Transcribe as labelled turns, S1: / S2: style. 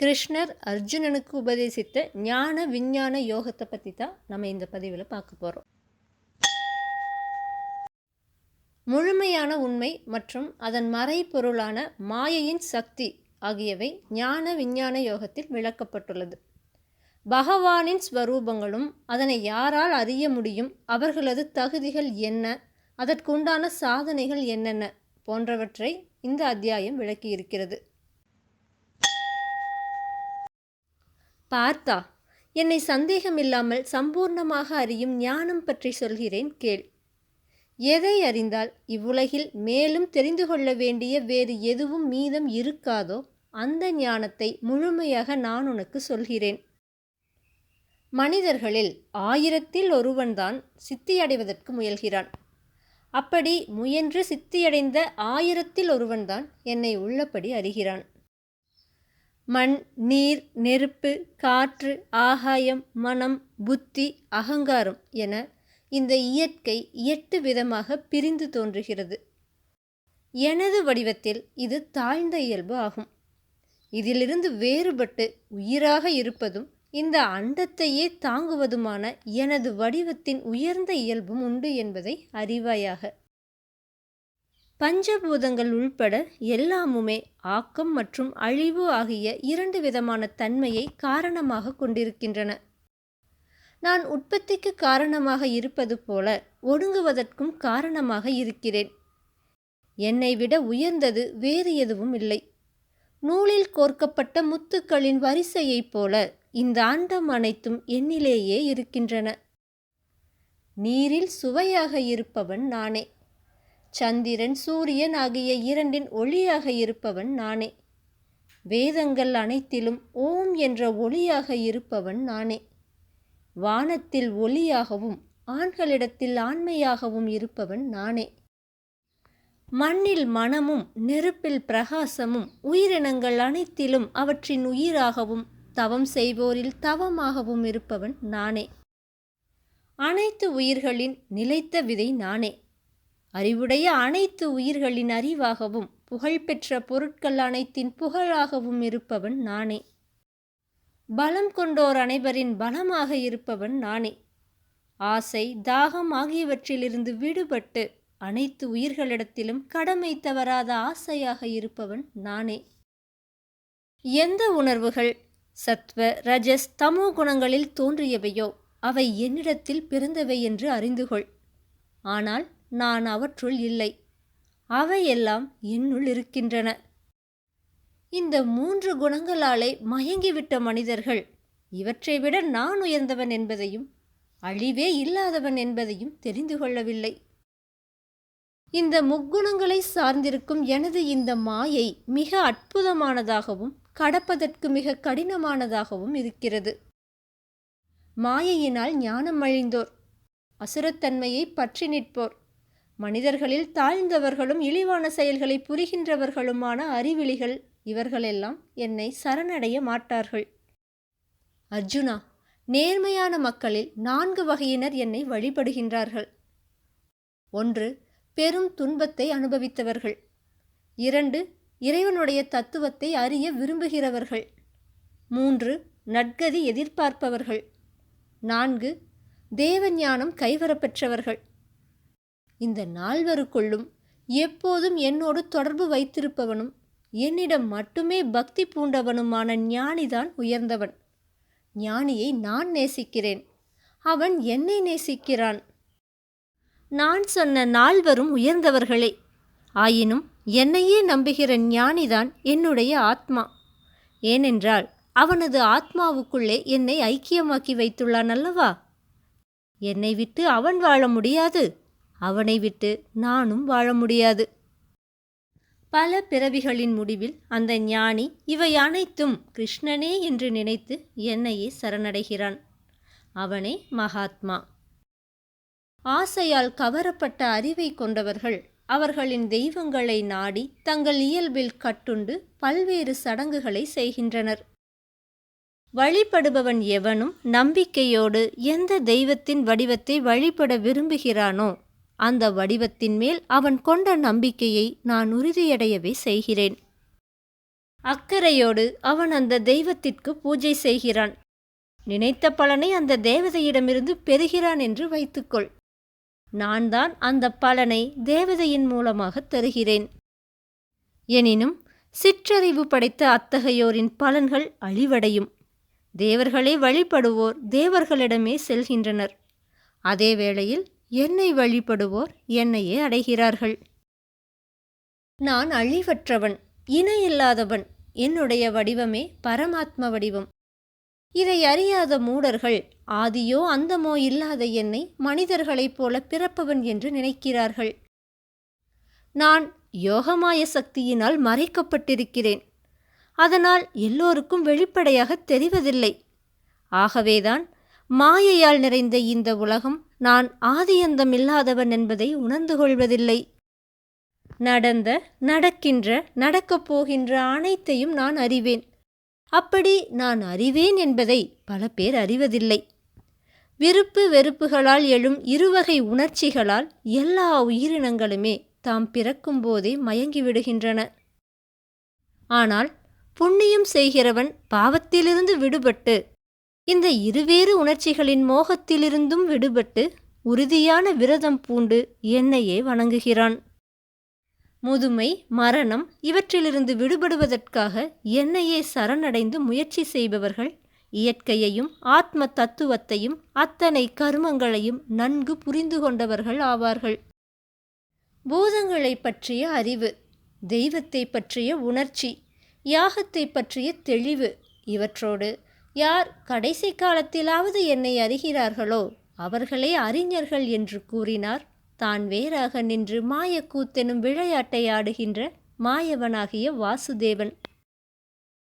S1: கிருஷ்ணர் அர்ஜுனனுக்கு உபதேசித்த ஞான விஞ்ஞான யோகத்தை பற்றி தான் நம்ம இந்த பதிவில் பார்க்க போகிறோம் முழுமையான உண்மை மற்றும் அதன் மறைப்பொருளான மாயையின் சக்தி ஆகியவை ஞான விஞ்ஞான யோகத்தில் விளக்கப்பட்டுள்ளது. பகவானின் ஸ்வரூபங்களும் அதனை யாரால் அறிய முடியும் அவர்களது தகுதிகள் என்ன அதற்குண்டான சாதனைகள் என்னென்ன போன்றவற்றை இந்த அத்தியாயம் விளக்கியிருக்கிறது. பார்த்தா என்னை சந்தேகமில்லாமல் சம்பூர்ணமாக அறியும் ஞானம் பற்றி சொல்கிறேன் கேள். எதை அறிந்தால் இவ்வுலகில் மேலும் தெரிந்து கொள்ள வேண்டிய வேறு எதுவும் மீதம் இருக்காதோ அந்த ஞானத்தை முழுமையாக நான் உனக்கு சொல்கிறேன். மனிதர்களில் ஆயிரத்தில் ஒருவன்தான் சித்தியடைவதற்கு முயல்கிறான். அப்படி முயன்று சித்தியடைந்த ஆயிரத்தில் ஒருவன்தான் என்னை உள்ளபடி அறிகிறான். மண் நீர் நெருப்பு காற்று ஆகாயம் மனம் புத்தி அகங்காரம் என இந்த இயற்கை எட்டு விதமாக பிரிந்து தோன்றுகிறது. எனது வடிவத்தில் இது தாழ்ந்த இயல்பு ஆகும். இதிலிருந்து வேறுபட்டு உயிராக இருப்பதும் இந்த அண்டத்தையே தாங்குவதுமான எனது வடிவத்தின் உயர்ந்த இயல்பும் உண்டு என்பதை அறிவாயாக. பஞ்சபூதங்கள் உள்பட எல்லாமுமே ஆக்கம் மற்றும் அழிவு ஆகிய இரண்டு விதமான தன்மையை காரணமாக கொண்டிருக்கின்றன. நான் உற்பத்திக்கு காரணமாக இருப்பது போல ஒடுங்குவதற்கும் காரணமாக இருக்கிறேன். என்னை விட உயர்ந்தது வேறு எதுவும் இல்லை. நூலில் கோர்க்கப்பட்ட முத்துக்களின் வரிசையைப் போல இந்த ஆண்டம் அனைத்தும் என்னிலேயே இருக்கின்றன. நீரில் சுவையாக இருப்பவன் நானே. சந்திரன் சூரியன் ஆகிய இரண்டின் ஒளியாக இருப்பவன் நானே. வேதங்கள் அனைத்திலும் ஓம் என்ற ஒளியாக இருப்பவன் நானே. வானத்தில் ஒளியாகவும் ஆண்களிடத்தில் ஆண்மையாகவும் இருப்பவன் நானே. மண்ணில் மனமும் நெருப்பில் பிரகாசமும் உயிரினங்கள் அனைத்திலும் அவற்றின் உயிராகவும் தவம் செய்வோரில் தவமாகவும் இருப்பவன் நானே. அனைத்து உயிர்களின் நிலைத்த விதை நானே. அறிவுடைய அனைத்து உயிர்களின் அறிவாகவும் புகழ்பெற்ற பொருட்கள் அனைத்தின் புகழாகவும் இருப்பவன் நானே. பலம் கொண்டோர் அனைவரின் பலமாக இருப்பவன் நானே. ஆசை தாகம் ஆகியவற்றிலிருந்து விடுபட்டு அனைத்து உயிர்களிடத்திலும் கடமை தவறாத ஆசையாக இருப்பவன் நானே. எந்த உணர்வுகள் சத்வ ரஜஸ் தமோ குணங்களில் தோன்றியவையோ அவை என்னிடத்தில் பிறந்தவை என்று அறிந்து கொள் ஆனால் நான் அவற்றுள் இல்லை. அவையெல்லாம் என்னுள் இருக்கின்றன. இந்த மூன்று குணங்களாலே மயங்கிவிட்ட மனிதர்கள். இவற்றை விட நான் உயர்ந்தவன் என்பதையும் அழிவே இல்லாதவன் என்பதையும் தெரிந்து கொள்ளவில்லை. இந்த முக்குணங்களை சார்ந்திருக்கும் எனது இந்த மாயை மிக அற்புதமானதாகவும் கடப்பதற்கு மிக கடினமானதாகவும் இருக்கிறது. மாயையினால் ஞானம் அழிந்தோர். அசுரத்தன்மையை பற்றி நிற்போர். மனிதர்களில் தாழ்ந்தவர்களும் இழிவான செயல்களை புரிகின்றவர்களுமான அறிவிலிகள் இவர்களெல்லாம் என்னை சரணடைய மாட்டார்கள். அர்ஜுனா நேர்மையான மக்களில் நான்கு வகையினர் என்னை வழிபடுகின்றார்கள். ஒன்று பெரும் துன்பத்தை அனுபவித்தவர்கள். இரண்டு இறைவனுடைய தத்துவத்தை அறிய விரும்புகிறவர்கள். மூன்று நற்கதி எதிர்பார்ப்பவர்கள். நான்கு தேவஞானம் கைவரப்பெற்றவர்கள். இந்த நால்வருக்குள்ளும் எப்போதும் என்னோடு தொடர்பு வைத்திருப்பவனும் என்னிடம் மட்டுமே பக்தி பூண்டவனுமான ஞானிதான் உயர்ந்தவன். ஞானியை நான் நேசிக்கிறேன். அவன் என்னை நேசிக்கிறான். நான் சொன்ன நால்வரும் உயர்ந்தவர்களே ஆயினும் என்னையே நம்புகிற ஞானிதான் என்னுடைய ஆத்மா. ஏனென்றால் அவனது ஆத்மாவுக்குள்ளே என்னை ஐக்கியமாக்கி வைத்துள்ளான் அல்லவா? என்னை விட்டு அவன் வாழ முடியாது. அவனை விட்டு நானும் வாழ முடியாது. பல பிறவிகளின் முடிவில் அந்த ஞானி இவை அனைத்தும் கிருஷ்ணனே என்று நினைத்து என்னையே சரணடைகிறான். அவனே மகாத்மா. ஆசையால் கவரப்பட்ட அறிவை கொண்டவர்கள் அவர்களின் தெய்வங்களை நாடி தங்கள் இயல்பில் கட்டுண்டு பல்வேறு சடங்குகளை செய்கின்றனர். வழிபடுபவன் எவனும் நம்பிக்கையோடு எந்த தெய்வத்தின் வடிவத்தை வழிபட விரும்புகிறானோ அந்த வடிவத்தின் மேல் அவன் கொண்ட நம்பிக்கையை நான் உறுதியடையவே செய்கிறேன். அக்கறையோடு அவன் அந்த தெய்வத்திற்கு பூஜை செய்கிறான். நினைத்த பலனை அந்த தேவதையிடமிருந்து பெறுகிறான் என்று வைத்துக்கொள். நான் தான் அந்த பலனை தேவதையின் மூலமாக தருகிறேன். எனினும் சிற்றறிவு படைத்த அத்தகையோரின் பலன்கள் அழிவடையும். தேவர்களை வழிபடுவோர் தேவர்களிடமே செல்கின்றனர். அதே வேளையில் என்னை வழிபடுவோர் என்னையே அடைகிறார்கள். நான் அழிவற்றவன் இணையில்லாதவன் என்னுடைய வடிவமே பரமாத்ம வடிவம். இதை அறியாத மூடர்கள் ஆதியோ அந்தமோ இல்லாத என்னை மனிதர்களைப் போல பிறப்பவன் என்று நினைக்கிறார்கள். நான் யோகமாய சக்தியினால் மறைக்கப்பட்டிருக்கிறேன். அதனால் எல்லோருக்கும் வெளிப்படையாக தெரிவதில்லை. ஆகவேதான் மாயையால் நிறைந்த இந்த உலகம் நான் ஆதியந்தமில்லாதவன் என்பதை உணர்ந்து கொள்வதில்லை. நடந்த நடக்கின்ற நடக்கப் போகின்ற அனைத்தையும் நான் அறிவேன். அப்படி நான் அறிவேன் என்பதை பல பேர் அறிவதில்லை. விருப்பு வெறுப்புகளால் எழும் இருவகை உணர்ச்சிகளால் எல்லா உயிரினங்களுமே தாம் பிறக்கும்போதே மயங்கிவிடுகின்றன ஆனால் புண்ணியம் செய்கிறவன் பாவத்திலிருந்து விடுபட்டு இந்த இருவேறு உணர்ச்சிகளின் மோகத்திலிருந்தும் விடுபட்டு உறுதியான விரதம் பூண்டு என்னையே வணங்குகிறான். முதுமை மரணம் இவற்றிலிருந்து விடுபடுவதற்காக என்னையே சரணடைந்து முயற்சி செய்பவர்கள் இயற்கையையும் ஆத்ம தத்துவத்தையும் அத்தனை கர்மங்களையும் நன்கு புரிந்து கொண்டவர்கள் ஆவார்கள். பூதங்களை பற்றிய அறிவு தெய்வத்தை பற்றிய உணர்ச்சி யாகத்தை பற்றிய தெளிவு இவற்றோடு யார் கடைசி காலத்திலாவது என்னை அறிகிறார்களோ அவர்களே அறிஞர்கள் என்று கூறினார். தான் வேறாக நின்று மாயக்கூத்தெனும் விளையாட்டை ஆடுகின்ற மாயவனாகிய வாசுதேவன்.